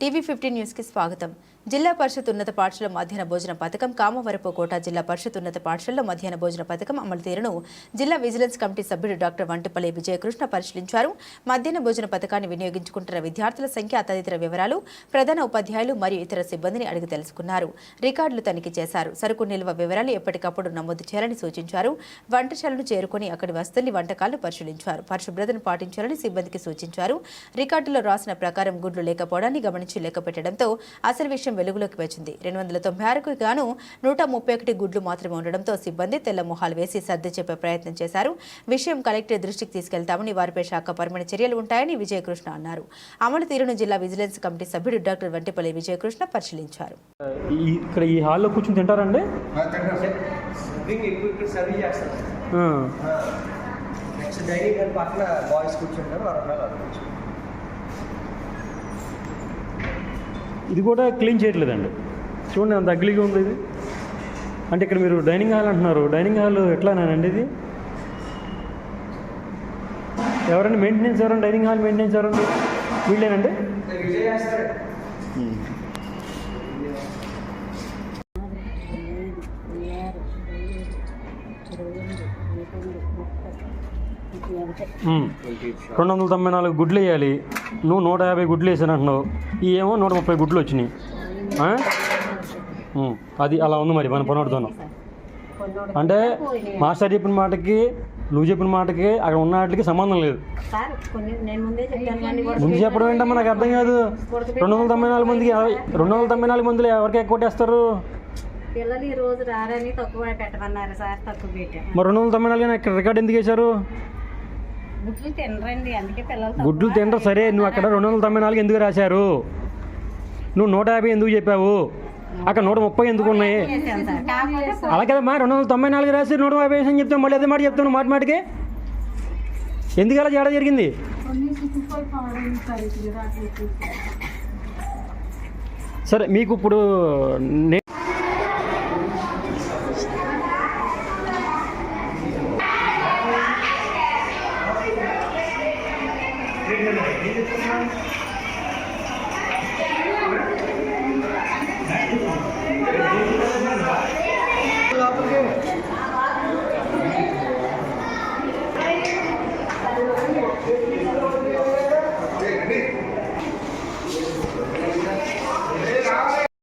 TV fifteen news కి స్వాగతం జిల్లా పరిషత్ ఉన్నత పాఠశాల మధ్యాహ్న భోజన పథకం కామవరపు కోట జిల్లా పరిషత్ ఉన్నత పాఠశాలలో మధ్యాహ్న భోజన పథకం అమలు తీరును జిల్లా విజిలెన్స్ కమిటీ సభ్యుడు డాక్టర్ వంటపల్లి విజయకృష్ణ పరిశీలించారు. మధ్యాహ్న భోజన పథకాన్ని వినియోగించుకుంటున్న విద్యార్థుల సంఖ్య తదితర వివరాలు ప్రధాన ఉపాధ్యాయులు మరియు ఇతర సిబ్బందిని అడిగి తెలుసుకున్నారు. రికార్డులు తనిఖీ చేశారు. సరుకు నిల్వ వివరాలు ఎప్పటికప్పుడు నమోదు చేయాలని సూచించారు. వంటశాలను చేరుకుని అక్కడి వస్తువుల్ని వంటకాలను పరిశీలించారు. పరిశుభ్రతను పాటించాలని సిబ్బందికి సూచించారు. రికార్డులో రాసిన ప్రకారం గుడ్లు లేకపోవడాన్ని గమనించి లెక్క పెట్టడంతో అసలు విషయం వెలుగులోకి వచ్చింది. రెండు వందల తొంభై ఆరుకు గాను నూట ముప్పై ఒకటి గుడ్లు మాత్రమే ఉండడంతో సిబ్బంది తెల్ల మొహాలు వేసి సర్ది చెప్పే ప్రయత్నం చేశారు. విషయం కలెక్టర్ దృష్టికి తీసుకెళ్తామని వారిపై శాఖపరమైన చర్యలు ఉంటాయని విజయకృష్ణ అన్నారు. అమలు తీరును జిల్లా విజిలెన్స్ కమిటీ సభ్యుడు డాక్టర్ వంటిపల్లి విజయకృష్ణ పరిశీలించారు. ఇక్కడ ఈ హాల్లో కూర్చొని తింటారండి. నెక్స్ట్ డైనింగ్ పక్కన బాయ్స్ కూర్చుంటారు వాళ్ళ వాళ్ళు అలా కూర్చుంటారు ఇది కూడా క్లీన్ చేయట్లేదండి. చూడండి అంత అగ్లీగా ఉంది ఇది. అంటే ఇక్కడ మీరు డైనింగ్ హాల్ అంటున్నారు. డైనింగ్ హాల్ ఎట్లానండి ఇది? ఎవరైనా మెయింటెనెన్స్ ఎవరైనా డైనింగ్ హాల్ మెయింటెనెన్స్ ఎవరండి? వీళ్ళేనండి? రెండు వందల తొంభై నాలుగు గుడ్లు వేయాలి. నువ్వు నూట యాభై గుడ్లు వేసాను అంటున్నావు. ఈ ఏమో నూట ముప్పై గుడ్లు వచ్చినాయి. అది అలా ఉంది మరి మన పనోడుతోను అంటే మాస్టర్ చెప్పిన మాటకి నువ్వు చెప్పిన మాటకి అక్కడ ఉన్న వాటికి సంబంధం లేదు. ముందే చెప్పడం ఏంటమ్మా నాకు అర్థం కాదు. రెండు వందల తొంభై నాలుగు మందికి రెండు వందల తొంభై నాలుగు మందిలో ఎవరికి ఎక్కువ కొట్టేస్తారు? పిల్లలు ఈ రోజు రారని తక్కువ పెట్టమన్నారు సార్ తక్కువ పెట్టాం మరి రెండు వందల తొంభై నాలుగు ఇక్కడ రికార్డ్ ఎందుకు వేశారు? గుడ్లు తినరండి అందుకే పిల్లలు గుడ్లు తినరు సరే నువ్వు అక్కడ రెండు వందల తొంభై నాలుగు ఎందుకు రాశారు? నువ్వు నూట యాభై ఎందుకు చెప్పావు? అక్కడ నూట ముప్పై ఎందుకు ఉన్నాయి? చేశాను సార్ కాకపోతే అలా కదమ్మా రెండు వందల తొంభై నాలుగు రాసి నూట యాభై అని చెప్తాను మళ్ళీ అదే మాట చెప్తాను మాట మాటికి? ఎందుకు అలా చేయడం జరిగింది? సరే మీకు ఇప్పుడు